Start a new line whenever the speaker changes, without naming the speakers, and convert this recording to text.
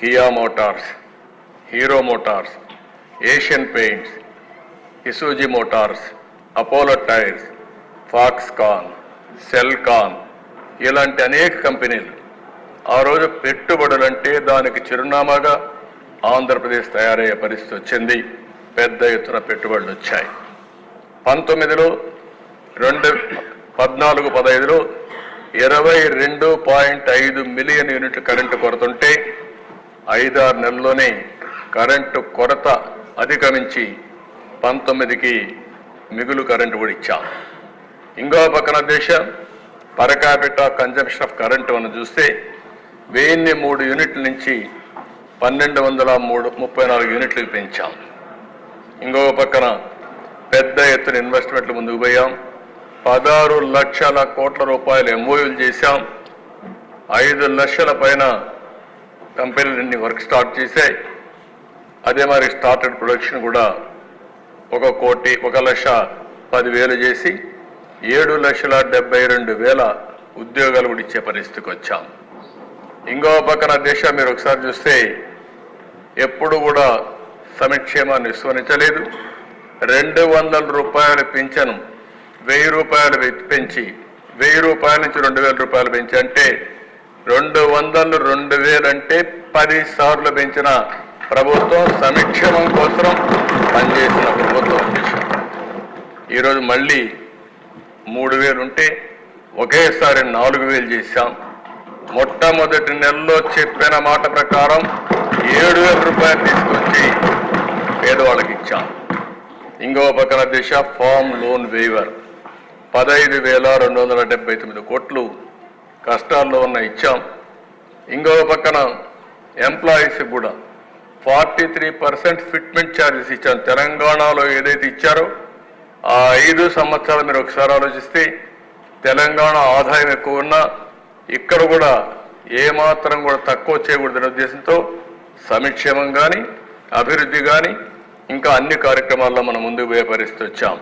Kia Motors Hero Motors Asian Paints Isuzu Motors Apollo Tyres Foxconn Celkon ఇలాంటి అనేక కంపెనీలు. ఆ రోజు పెట్టుబడులంటే దానికి చిరునామాగా ఆంధ్రప్రదేశ్ తయారయ్యే పరిస్థితి వచ్చింది. పెద్ద ఎత్తున పెట్టుబడులు వచ్చాయి. పంతొమ్మిదిలో రెండు పద్నాలుగు పదహైదులో ఇరవై రెండు పాయింట్ ఐదు మిలియన్ యూనిట్లు కరెంటు కొరతుంటే ఐదారు నెలల్లోనే కరెంటు కొరత అధిగమించి పంతొమ్మిదికి మిగులు కరెంటు కూడా ఇచ్చాం. ఇంకో పక్కన దేశం పరకాపిట కన్జంప్షన్ ఆఫ్ కరెంటు అని చూస్తే వెయ్యిన్ని మూడు యూనిట్ల నుంచి పన్నెండు వందల మూడు ముప్పై నాలుగు యూనిట్లకు పెంచాం. ఇంకో పక్కన పెద్ద ఎత్తున ఇన్వెస్ట్మెంట్లు ముందుకు పోయాం. పదహారు లక్షల కోట్ల రూపాయలు ఎంఓయూలు చేశాం. ఐదు లక్షల పైన కంపెనీలన్నీ వర్క్ స్టార్ట్ చేశాయి అదే మరి స్టార్టెడ్ ప్రొడక్షన్ కూడా ఒక కోటి ఒక లక్ష పదివేలు చేసి ఏడు లక్షల డెబ్బై రెండు వేల ఉద్యోగాలు కూడా ఇచ్చే పరిస్థితికి వచ్చాం. ఇంకో పక్కన దేశం మీరు ఒకసారి చూస్తే ఎప్పుడు కూడా సంక్షేమాన్ని విస్మరించలేదు. రెండు వందల రూపాయలు పింఛను వెయ్యి రూపాయలు పెంచి వెయ్యి రూపాయల నుంచి రెండు వేల రూపాయలు పెంచి అంటే రెండు వందలు రెండు వేలంటే పది సార్లు పెంచిన ప్రభుత్వం సంక్షేమం కోసం పనిచేసిన ప్రభుత్వం ఈరోజు మళ్ళీ మూడు వేలు ఉంటే ఒకేసారి నాలుగు వేలు చేశాం. మొట్టమొదటి నెలలో చెప్పిన మాట ప్రకారం ఏడు వేల రూపాయలు తీసుకొచ్చి పేదవాళ్ళకి ఇచ్చాం. ఇంకో పక్కన దిశ ఫామ్ లోన్ వేవర్. పదహైదు వేల రెండు వందల డెబ్బై తొమ్మిది కోట్లు కష్టాల్లో ఉన్న ఇచ్చాం. ఇంకో పక్కన ఎంప్లాయీస్ కూడా forty three percent fitment charges ఇచ్చాం. తెలంగాణలో ఏదైతే ఇచ్చారో ఆ ఐదు సంవత్సరాలు మీరు ఒకసారి ఆలోచిస్తే తెలంగాణ ఆదాయం ఎక్కువ ఉన్నా ఇక్కడ కూడా ఏమాత్రం కూడా తక్కువ చేయకూడదనే ఉద్దేశంతో సంక్షేమం కానీ అభివృద్ధి కానీ ఇంకా అన్ని కార్యక్రమాల్లో మనం ముందుకు పోయే పరిస్థితి వచ్చాం.